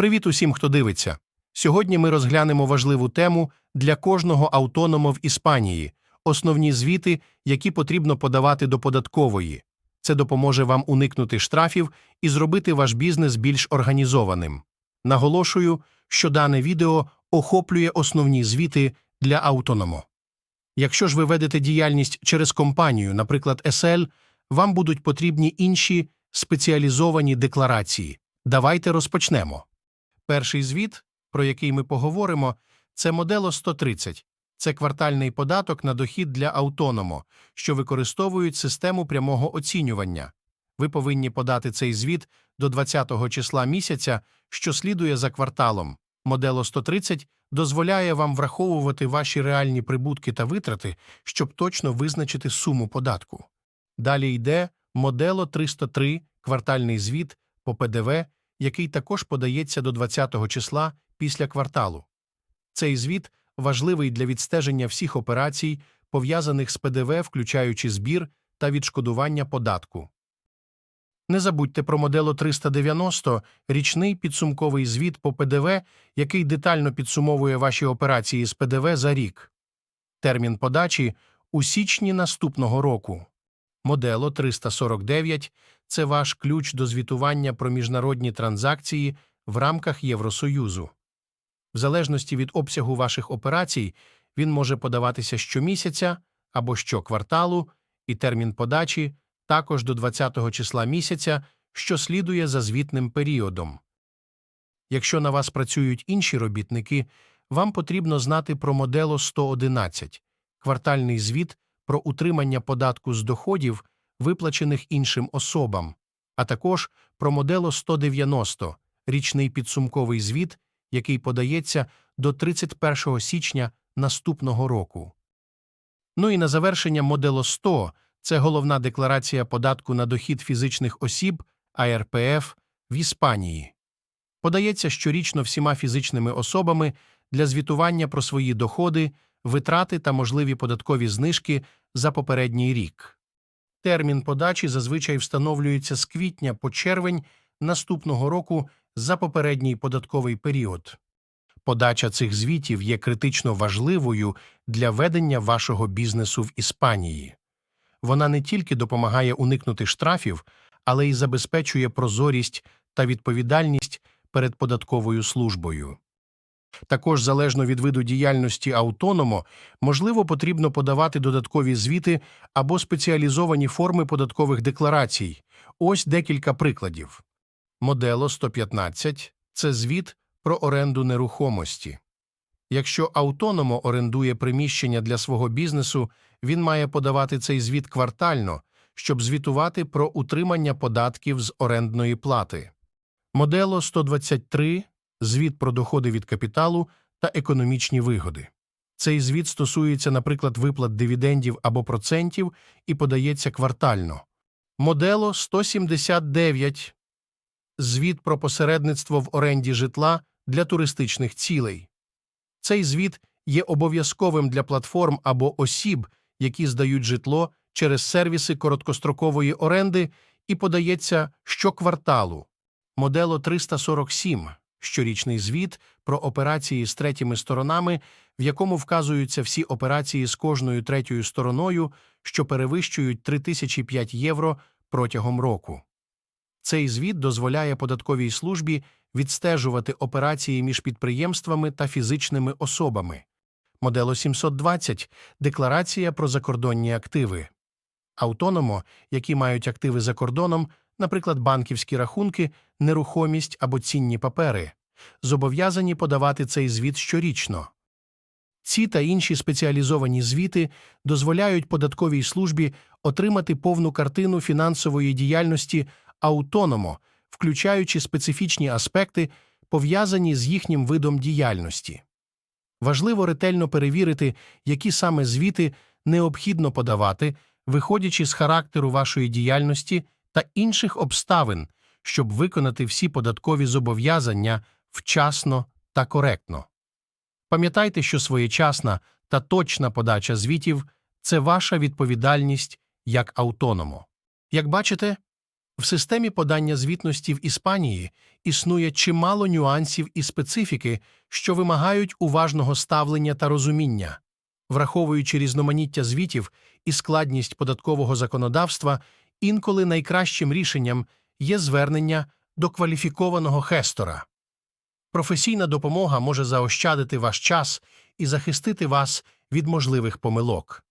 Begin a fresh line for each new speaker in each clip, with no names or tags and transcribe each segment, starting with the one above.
Привіт усім, хто дивиться. Сьогодні ми розглянемо важливу тему для кожного автонома в Іспанії основні звіти, які потрібно подавати до податкової. Це допоможе вам уникнути штрафів і зробити ваш бізнес більш організованим. Наголошую, що дане відео охоплює основні звіти для автономо. Якщо ж ви ведете діяльність через компанію, наприклад, SL, вам будуть потрібні інші спеціалізовані декларації. Давайте розпочнемо. Перший звіт, про який ми поговоримо, це Модело 130. Це квартальний податок на дохід для автономо, що використовують систему прямого оцінювання. Ви повинні подати цей звіт до 20-го числа місяця, що слідує за кварталом. Модело 130 дозволяє вам враховувати ваші реальні прибутки та витрати, щоб точно визначити суму податку. Далі йде Модело 303 квартальний звіт по ПДВ, який також подається до 20-го числа після кварталу. Цей звіт важливий для відстеження всіх операцій, пов'язаних з ПДВ, включаючи збір та відшкодування податку. Не забудьте про модело 390 річний підсумковий звіт по ПДВ, який детально підсумовує ваші операції з ПДВ за рік. Термін подачі у січні наступного року. Модело 349 – це ваш ключ до звітування про міжнародні транзакції в рамках Євросоюзу. В залежності від обсягу ваших операцій він може подаватися щомісяця або щокварталу, і термін подачі також до 20-го числа місяця, що слідує за звітним періодом. Якщо на вас працюють інші робітники, вам потрібно знати про модело 111 – квартальний звіт про утримання податку з доходів, виплачених іншим особам, а також про модело 190 – річний підсумковий звіт, який подається до 31 січня наступного року. Ну і на завершення модело 100 – це головна декларація податку на дохід фізичних осіб АРПФ в Іспанії. Подається щорічно всіма фізичними особами для звітування про свої доходи, витрати та можливі податкові знижки за попередній рік. Термін подачі зазвичай встановлюється з квітня по червень наступного року за попередній податковий період. Подача цих звітів є критично важливою для ведення вашого бізнесу в Іспанії. Вона не тільки допомагає уникнути штрафів, але й забезпечує прозорість та відповідальність перед податковою службою. Також, залежно від виду діяльності автономо, можливо, потрібно подавати додаткові звіти або спеціалізовані форми податкових декларацій. Ось декілька прикладів. Модело 115 – це звіт про оренду нерухомості. Якщо автономо орендує приміщення для свого бізнесу, він має подавати цей звіт квартально, щоб звітувати про утримання податків з орендної плати. Модело 123 – звіт про доходи від капіталу та економічні вигоди. Цей звіт стосується, наприклад, виплат дивідендів або процентів і подається квартально. Модело 179 – звіт про посередництво в оренді житла для туристичних цілей. Цей звіт є обов'язковим для платформ або осіб, які здають житло через сервіси короткострокової оренди і подається щокварталу. Модело 347 – щорічний звіт про операції з третіми сторонами, в якому вказуються всі операції з кожною третьою стороною, що перевищують 3005 євро протягом року. Цей звіт дозволяє податковій службі відстежувати операції між підприємствами та фізичними особами. Модело 720 – декларація про закордонні активи. Автономо, які мають активи за кордоном, наприклад, банківські рахунки, нерухомість або цінні папери, зобов'язані подавати цей звіт щорічно. Ці та інші спеціалізовані звіти дозволяють податковій службі отримати повну картину фінансової діяльності автономо, включаючи специфічні аспекти, пов'язані з їхнім видом діяльності. Важливо ретельно перевірити, які саме звіти необхідно подавати, виходячи з характеру вашої діяльності та інших обставин, щоб виконати всі податкові зобов'язання вчасно та коректно. Пам'ятайте, що своєчасна та точна подача звітів це ваша відповідальність як автономо. Як бачите, В системі подання звітності в Іспанії існує чимало нюансів і специфіки, що вимагають уважного ставлення та розуміння. Враховуючи різноманіття звітів і складність податкового законодавства, інколи найкращим рішенням є звернення до кваліфікованого хестора. Професійна допомога може заощадити ваш час і захистити вас від можливих помилок.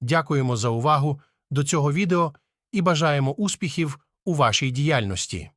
Дякуємо за увагу до цього відео і бажаємо успіхів у вашій діяльності.